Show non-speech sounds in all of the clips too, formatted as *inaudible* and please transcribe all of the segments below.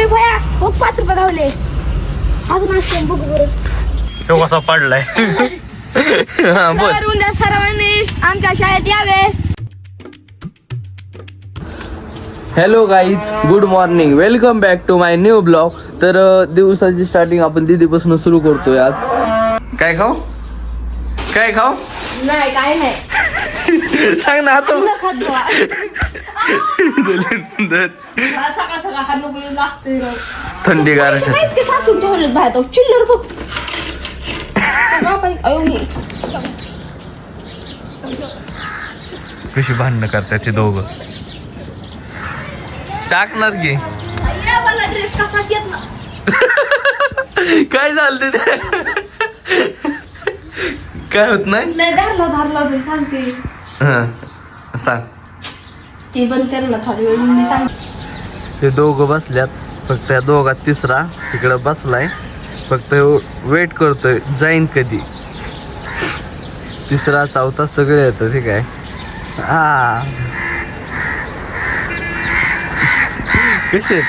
अरे भया बघ पाच रुपये गावले. अजून असते बघू बरं. तो कसा पडलाय? हा, बोल. तर उद्या सर्वांनी आमच्या शाळेत यावे. Hello guys good morning welcome back to my new blog तर अ, दिवसाची स्टार्टिंग आपण दीदीपासून सुरू करतोय आज. काय खाऊ? काय खाऊ? नाही काय नाही. *laughs* सांग ना बुवा. *laughs* सकाळ सकाळ हा नको लागतोय राव. थंडी गार काय ते साचून ठेवलेत बाहेर तो चिल्लर बघ. *laughs* बापरे, अयो. कशी भांडणं करतात ते दोघं? टाकणार की? या मला ड्रेस कसाच येत ना. *laughs* काय झालं ते? काय होत नाही? नाही धरला सांगते. हा सांग. ते बंद कर ना थोडी वेळ मी सांग ते दोघं बसल्यात. फक्त त्या दोघात तिसरा तिकडं बसलाय. फक्त वेट करतोय. जाईन कधी. तिसरा चौथा सगळे येतं ठीक आहे हा कसे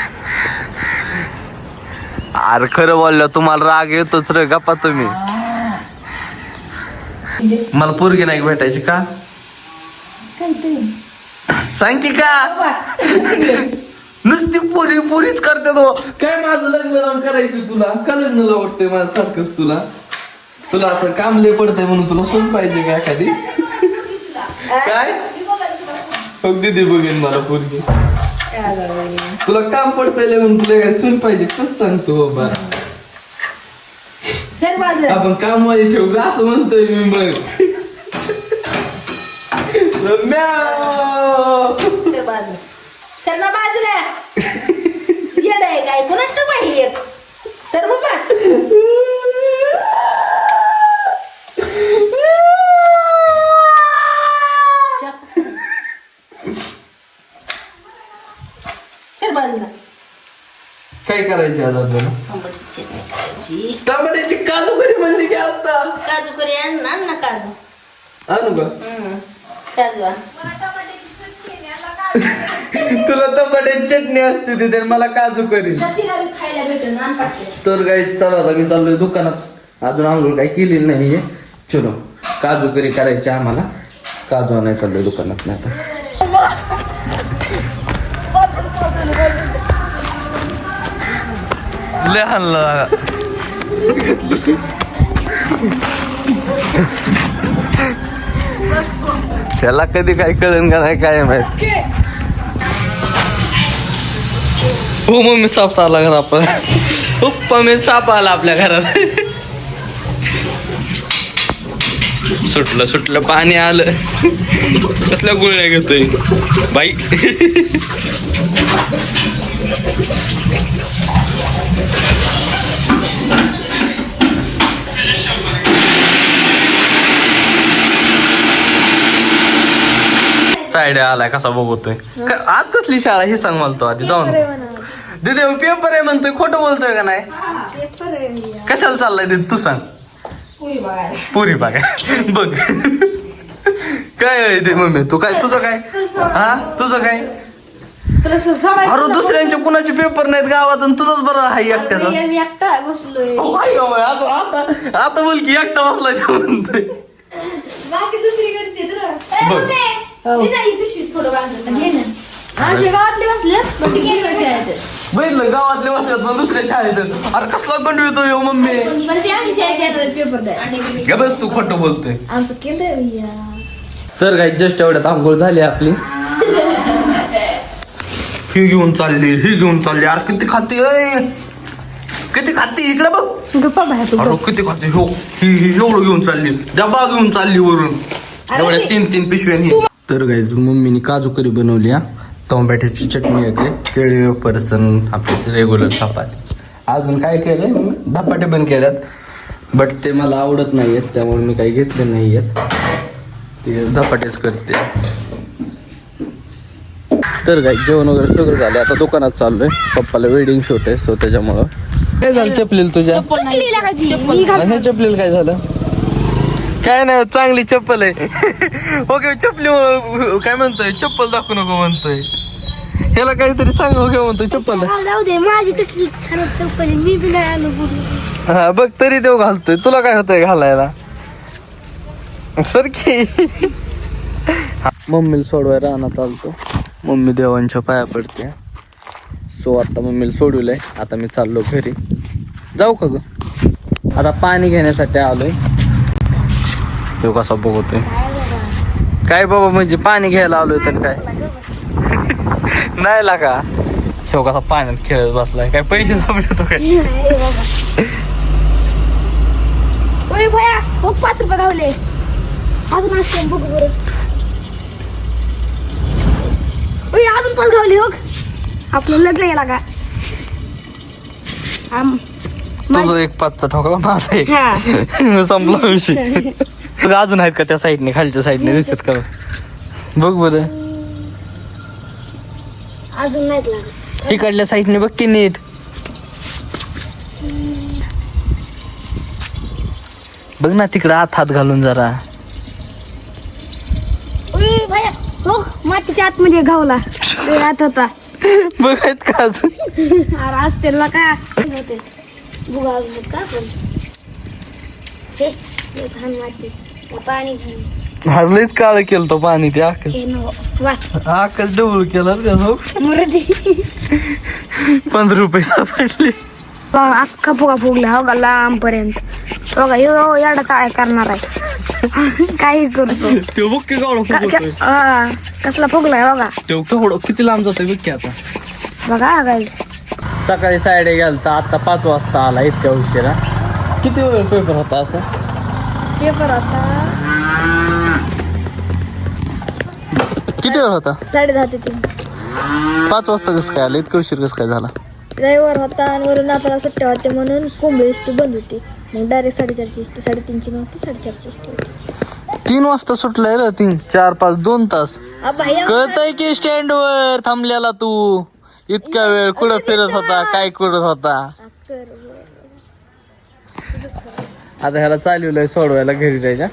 अरे खरं बोललं तुम्हाला राग येतोच रे गप्पा तुम्ही. मला पोरगी नाही भेटायची का? सांग की का? नुसती पोरी पोरीच करते तो काय माझं लग्न लावून करायचं तुला? का लग्न आवडतंय माझं सारखंच तुला? तुला असं कामले पडतंय म्हणून तुला सून पाहिजे का एखादी? काय? मग दिदी बघेन मला पोरगी. तुला काम पडतंय म्हणून तुला काय सून पाहिजे तस सांगतो बाबा बाजूला आपण कामवाली ठेवू का? असं म्हणतोय मी मग. *laughs* बाजूला सर ना बाजूला. येड आहे काय? कोणाच पाहिजे सर बाबा सर बाजूला. काय करायचे आज आपल्याला? आंबटची चटणी करायची? टमाट्याची काजू करी म्हणली की आता. काजू करी आण ना आण ना काजू. आणू का? हम्म. काजू आण. तुला टमाट्याची चटणी असते तिथे मला काजू करी तर खायला भेटेल ना काही चला आता मी चाललोय दुकानात. अजून आंघोळ काही केलेली नाहीये चलो काजू करी करायची आम्हाला. काजू आणायला चाललोय दुकानात नाही आता. लहान त्याला कधी काय कळण का नाही काय माहीत. हो मम्मी साप आला घरा आपण उप्पा मी साप आला आपल्या घरात. सुटलं सुटलं पाणी आलं. कसल्या गुळण्या घेतोय? बाई. साईड आलाय कसा बघतोय? आज कसली शाळा हे सांग मला तो आधी जाऊन. दिदे पेपर आहे म्हणतोय खोटं बोलतोय का नाही? पेपर आहे. कशाला चाललाय दीदी तू सांग. पुरी बघायला. पुरी बघा बघ. काय आहे ते मम्मी तू काय तुझं काय? हा? तुझं काय? अरे दुसऱ्यांचे कुणाचे पेपर नाहीत गावात आणि तुझंच बरं आहे एकट्याचा. गं बाई, आता आता आता बोल की एकटा बसलाय ते म्हणतोय. दुसरीकडचे घे बघितलं गावातले बसल्यात पण दुसऱ्या शाळेत. अरे कसला कंडू येतो यो मम्मी? पण ते आम्ही शाळेत येणार आहेत पेपर द्यायला. गे बस तू खोटं बोलतोय. आमचं केंद्र आहे भैया. तर काही जस्ट एवढ्यात आंघोळ झाली आपली. ही घेऊन चालली ही घेऊन चालली. अरे किती खाती अय किती खाती? इकडे बघ. गप्पा बाहेर तू अरे किती खाते? हो ही ही एवढं घेऊन चालली. डबा घेऊन चालली वरून. एवढ्या तीन तीन पिशव्यांनी तर गाईज मम्मीने काजू करी बनवली हा. टोमॅटोची चटणी येते केळी वेपर्सन आपले रेग्युलर चपाती. अजून काय केलंय? मम्मी? धपाटे पण केल्यात बट ते मला आवडत नाही आहेत त्यामुळे मी काही घेतले नाही आहेत ते धपाटेच करते. तर काय जेवण वगैरे सगळं झालं. आता दुकानात चाललोय. पप्पाला वेडिंग शूट आहे सो त्याच्यामुळं. काय झालं चपलील तुझ्या. चपलीला काय झालं? काय नाही चांगली चप्पल आहे. ओके चपली काय म्हणतोय? चप्पल दाखवू नको म्हणतोय. ह्याला काहीतरी सांगू घ्या म्हणतो चप्पल. जाऊ दे माझी कसली खराब चप्पल आहे. मी बी नाही आलो हा बघ तरी देव घालतोय. तुला काय होतंय घालायला? सर की. मम्मीला सोडवायला रानात आलतो. मम्मी देवांच्या पाया पडते. सो आता मम्मीला सोडवलंय. आता मी चाललो घरी. जाऊ का ग? आता पाणी घेण्यासाठी आलोय. तो कसा बघतोय काय बाबा म्हणजे पाणी घ्यायला आलोय तर काय? नाही लागा. हे कसा पाण्यात खेळत बसलाय. काय पैसे काय? पाच रुपये गावले. अजून असते बघ बरं. ओय अजून पाच गावले बघ. आपलं लग्न याला का तुझं एक पाचचा ठोकला माझा एक. हा. संपला विषय. बघ, अजून आहेत का त्या साईडने खालच्या साईडने दिसतात का बघ? बरं. अजून नाहीत लागत. इकडल्या साईडने बघ की नीट. बघ ना तिकडं आत हात घालून जरा. भया बघ मातीच्या आतमध्ये आत होता. बघ आहेत का अजून? अरे का होते बुगा का पण हे हे घाण माती. हे पाणी हरलेच काळ केलं तो पाणी ते आकल हे वास. आकल डबल केलं का हो मुरदी. पंधरा रुपये सापडले. अख्खा फुगा फुगला हो का लांबपर्यंत. हो का यो एवढा चाळ करणार आहे. काही करतो ते बघ की गावडा का- फुगवतोय. का- हा, कसला फुगलाय हो का? ते केवढं किती लांब जातोय बघ की आता. बघा गाईज सकाळी साडे गेलता आता पाच वाजता आला इतक्या उशिरा. किती वेळ पेपर होता असं? पेपर होता. किती वेळ होता? साडे दहा ते तीन. पाच वाजता कसं काय आलं? इतकं उशीर कसं काय झाला? रविवार होता आणि वरून आपल्याला सुट्ट्या होत्या म्हणून कोंबडी एसटी बंद होती. मग डायरेक्ट साडेचारची एसटी साडेतीनची नव्हती साडेचारची एसटी होती. तीन वाजता सुटलाय रे तीन चार पाच दोन तास. अबा, हे कळतय की स्टँड वर थांबलेला तू? इतका वेळ कुठं फिरत होता? काय करत होता कर. आता ह्याला चालवलंय सोडवायला घरी जायच्या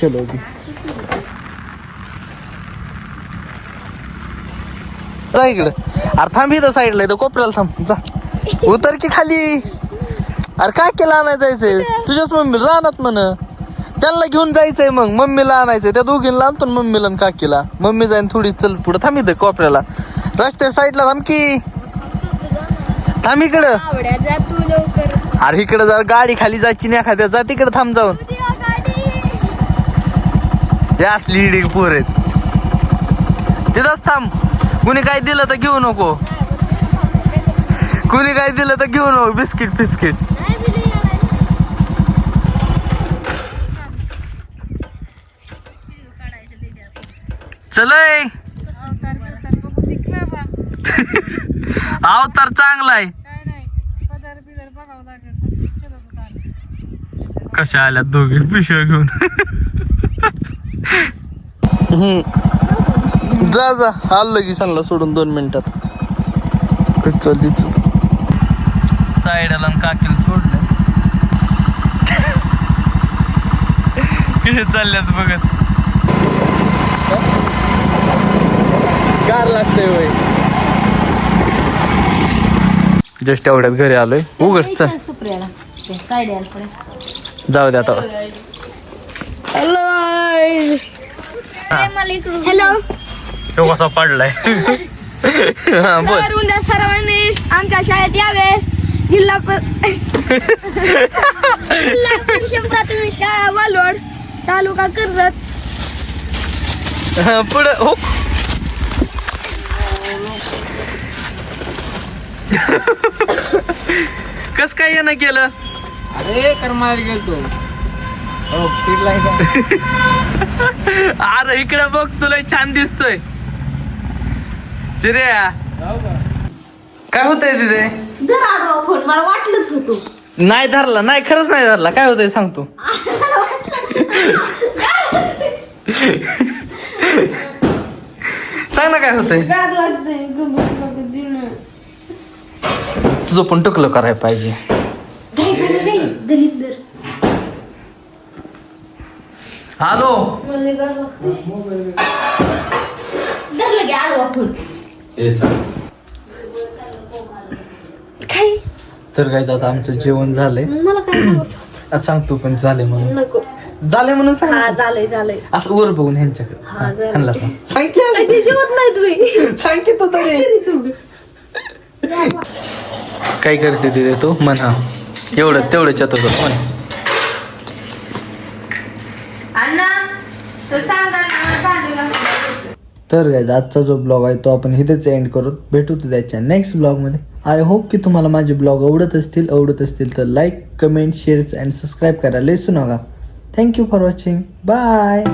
चलो जा इकडं. अरे थांब इथं साईडला इथं कोपऱ्याला थांब. जा. उतर की खाली. अरे काय केलं आणायला जायचंय तुझ्याच मम्मी राहणार म्हण. त्यांना घेऊन जायचंय मग. मम्मीला आणायचंय. त्या दोघींना आणतो ना मम्मीला काकीला. मम्मी जाईन थोडी चल पुढे. थांब इथं कोपऱ्याला. रस्त्या साईडला थांब की. थांब इकडं. आवड्या जा तू लवकर. अरे इकडे जर गाडी खाली जायची नाही एखाद्या जा तिकडे थांब जाऊन. हे असली इडी पोर आहेत. तिथंच थांब. कुणी काय दिलं तर घेऊ नको. कुणी काय दिलं तर घेऊ नको. Biscuit biscuit. चलय. अवतार *laughs* चांगला आहे. कशा आल्या दोघे? पिशव्या घेऊन. हम्म. जा जा. आलं की सांगला सोडून दोन मिनिटात. चल चल साईडला काकीला सोडलं. कसे चालल्यात बघत. गार लागतंय वय. जस्ट एवढ्यात घरी आलोय. उघड चल. सुप्रियाला? साईड यायला पुढे. जाऊ दे आता. हॅलो तो कसा पडलाय? *laughs* हा, बोल. तर उद्या सर्वांनी. आमच्या शाळेत यावे. जिल्हा प- जिल्हा परिषद प्राथमिक शाळा वालोड तालुका कर्जत. हा, पुढं हो *laughs* कस काय येणं केलं? अरे करमायला गेलतो. हो चिडलाय का? *laughs* अरे इकडे बघ तुला छान दिसतोय. चिऱ्या. काय होतंय तिथे? फोन मला वाटलंच होतो. नाही धरला. नाही खरंच नाही धरला. काय होतंय सांगतो *laughs* सांग ना काय होतंय. गार लागते गबत नको दिन तुझं पण टुकलं करायला पाहिजे. दलित दर हॅलो. तर काय आता आमचं जेवण झालंय. मला काय. आज सांगतो पण झालंय म्हणून. नको झालंय म्हणून सांग हा झालंय झालंय असं वर बघून ह्यांच्याकडे. हा. ह्यांना सांग. सांग की काय ते जेवत नाही तुम्ही सांग की तू तरी. *laughs* काय करते तिथे तू? म्हण हा. एवढं तेवढं चतुर म्हण. अण्णा तो सांगा भांडू लागतो तर काय आजचा जो ब्लॉग आहे तो आपण इथेच एंड करू. भेटू त्याच्या नेक्स्ट ब्लॉगमध्ये आय होप की तुम्हाला माझे ब्लॉग आवडत असतील. आवडत असतील तर like comment shares and subscribe करायला विसरू नका. Thank you for watching bye